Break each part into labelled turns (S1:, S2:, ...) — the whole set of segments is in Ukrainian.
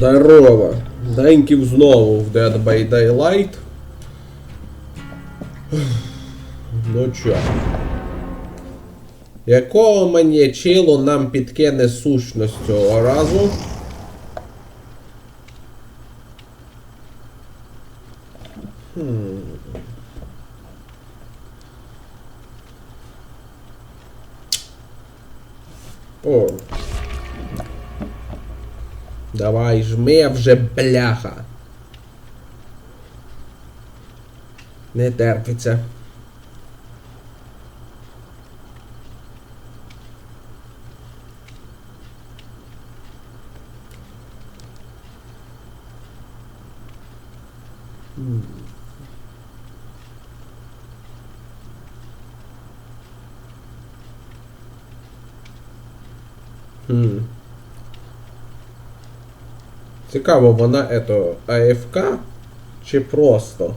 S1: Здорово! Деньків знову в Dead by Daylight. Ну чо? Якого мені чило нам підкине сущність цього разу? Хм. О. Давай, жми вже бляха. Не терпиться. М. Цікаво, вона ето АФК чи просто?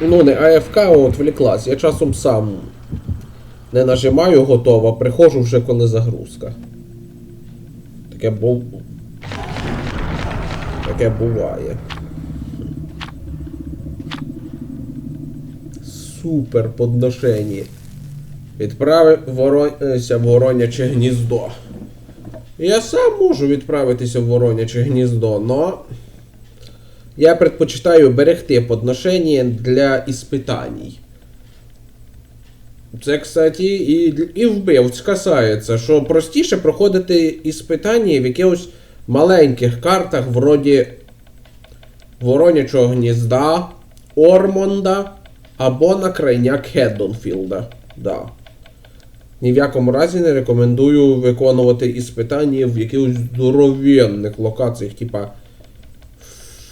S1: Ну, не АФК, отвлеклась. Я часом сам не нажимаю готово, приходжу вже коли загрузка. Таке бу... Таке буває. Супер подношені. Відправився Вороняче гніздо. Я сам можу відправитися в Вороняче гніздо, но я предпочитаю берегти подношення для іспитаній. Це, кстати, і, і вбивць касається, що простіше проходити іспитання в якихось маленьких картах, вроді Воронячого гнізда, Ормонда або на крайняк Хеддонфілда. Да. Ні в якому разі не рекомендую виконувати іспитання в якихось здоровенних локаціях, типа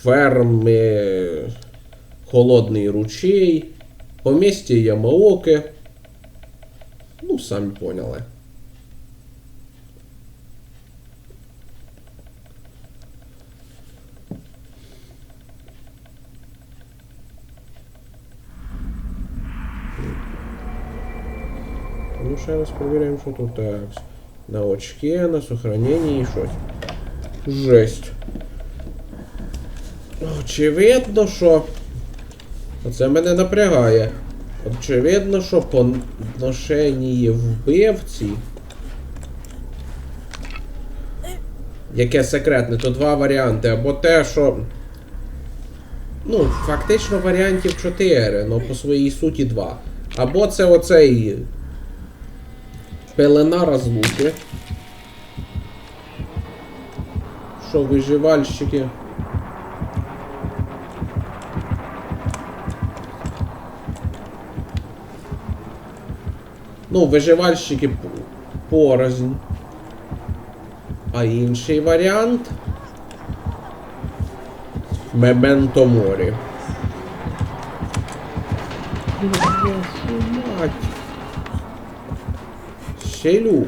S1: ферми, Холодний ручей, помістя Ямаоке. Ну, самі поняли. Ну, ще раз перевіряємо, що тут так. На очке, на сохранении і щось. Жесть. Очевидно, що. Оце мене напрягає. Очевидно, що по ношенні вбивці. Яке секретне, то два варіанти. Або те, що. Ну, фактично варіантів 4, але по своїй суті 2. Або це оцей. Пелена розлуки. Що, виживальщики? Ну, виживальщики порознь. А інший варіант. Мементо морі. achei, Lu.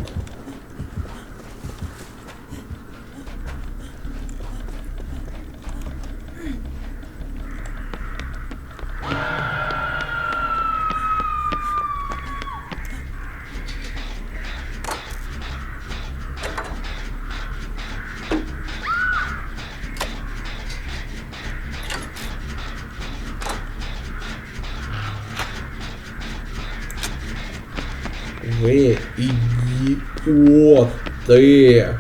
S1: Ідіоти.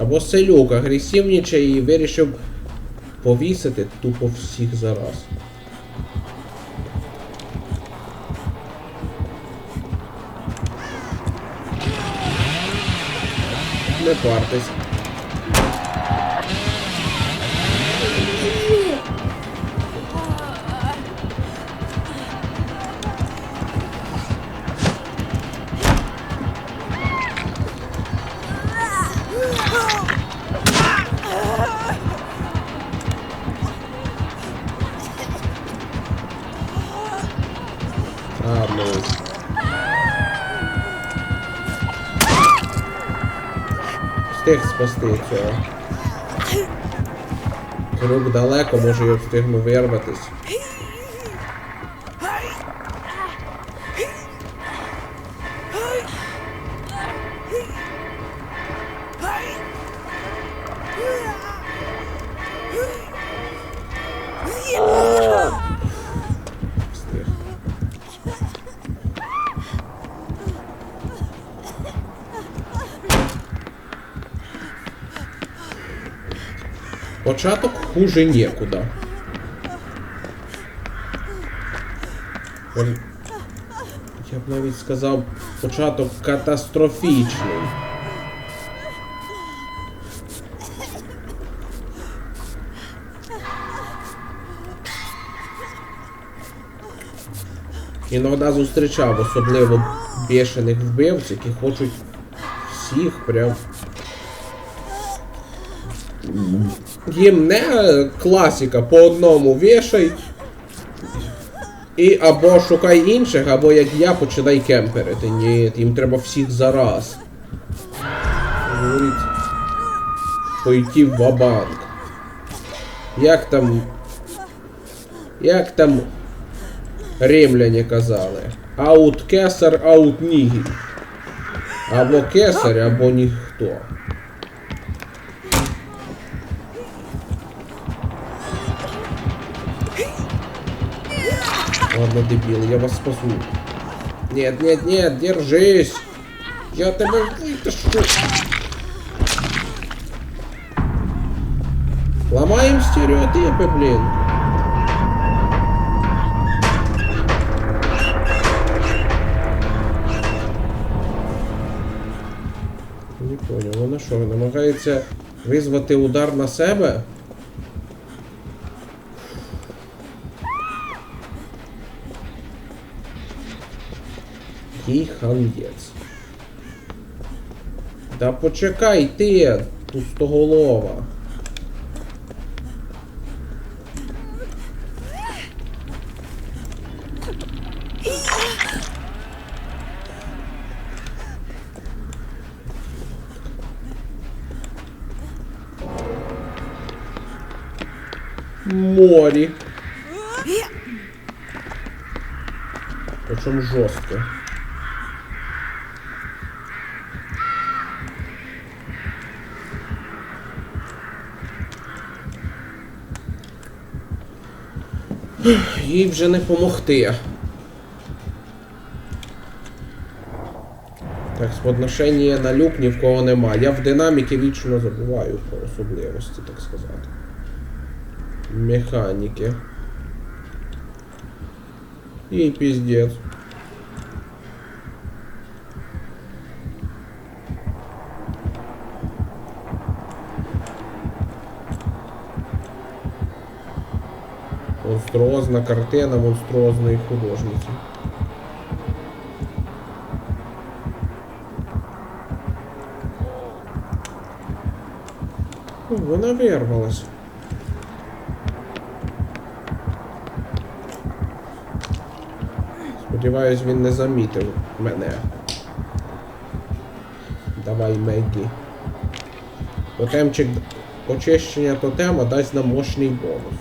S1: Або селюк агресивнічає і вирішив повісити тупо всіх зараз. Не парьтесь. Спасти цього. Рук далеко, може я встигну вирватись. Початок хуже некуда. Я б навіть сказав, початок катастрофічний. Іноді зустрічав особливо бешених вбивців, які хочуть всіх прям. Їм не класика по одному вішай. І або шукай інших, або як я починай кемперити. Ні, їм треба всіх зараз. Пойти в вабанк. Як там. Як там римляні казали? Аут кесар, аут нігіль. Або кесар, або ніхто. Ладно, дебил, я вас спасу. Нет, нет, нет, держись. Я тебя вытащу. Ломаем стереотипы, блин. Не понял, вона що, намагається визвати удар на себе? Їй хандець. Да почекай ти, пустоголова. Морі. Причому жорстко. Їй вже не помогти. Так, сподношення на люк ні в кого нема. Я в динаміки вічно забуваю про особливості, так сказати. Механіки. І піздець. Монструозна картина монструозної художниці. О, Вона вирвалась. Сподіваюсь, він не замітив мене. Давай, Мегі. Тотемчик очищення тотема дасть нам мощний бонус.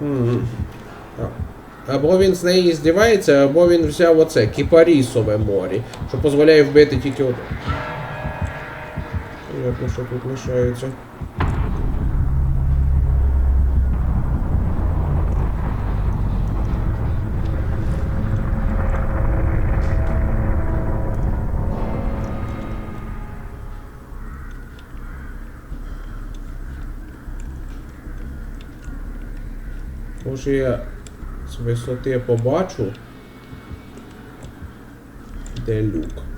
S1: Мгм. А- Або він з неї здівається, або він взяв оце кіпарісове морі, що дозволяє вбити тільки один. Понятно, що тут лишається. Може з висоти побачу, де люк.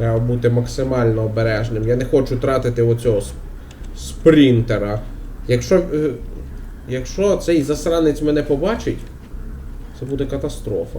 S1: Треба бути максимально обережним. Я не хочу тратити оцього сп- спринтера. Якщо. е, Якщо цей засранець мене побачить, це буде катастрофа.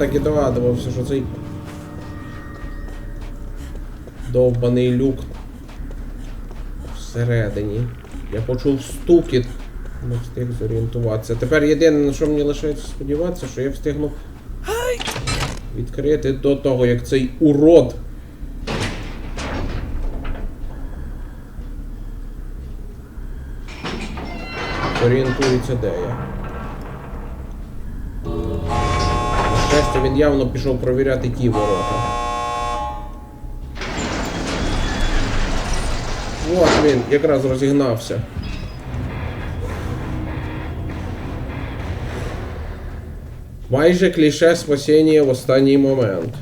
S1: Так і догадувався, що цей довбаний люк всередині. Я почув стукіт. Не встиг зорієнтуватися. Тепер єдине, на що мені лишається сподіватися, що я встигну відкрити до того, як цей урод. Орієнтується, де я. Він явно пішов провіряти ті ворота. От він, якраз розігнався. Майже кліше спасіння в останній момент.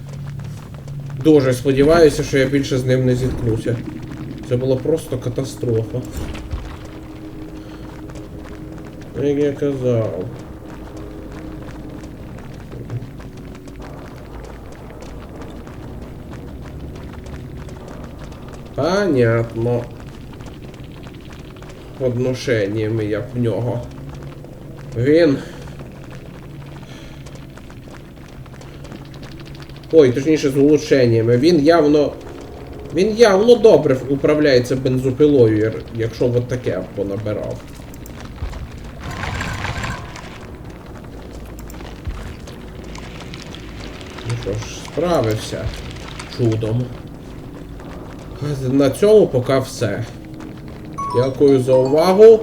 S1: Дуже сподіваюся, що я більше з ним не зіткнуся. Це була просто катастрофа. Як я казав. Понятно. Подношеннями я в нього. Він. Ой, точніше з улучшеннями. Він явно. Він явно добре управляється бензопилою, якщо от таке понабирав. Ну що ж, справився чудом. На цьому поки все. Дякую за увагу.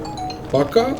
S1: Пока.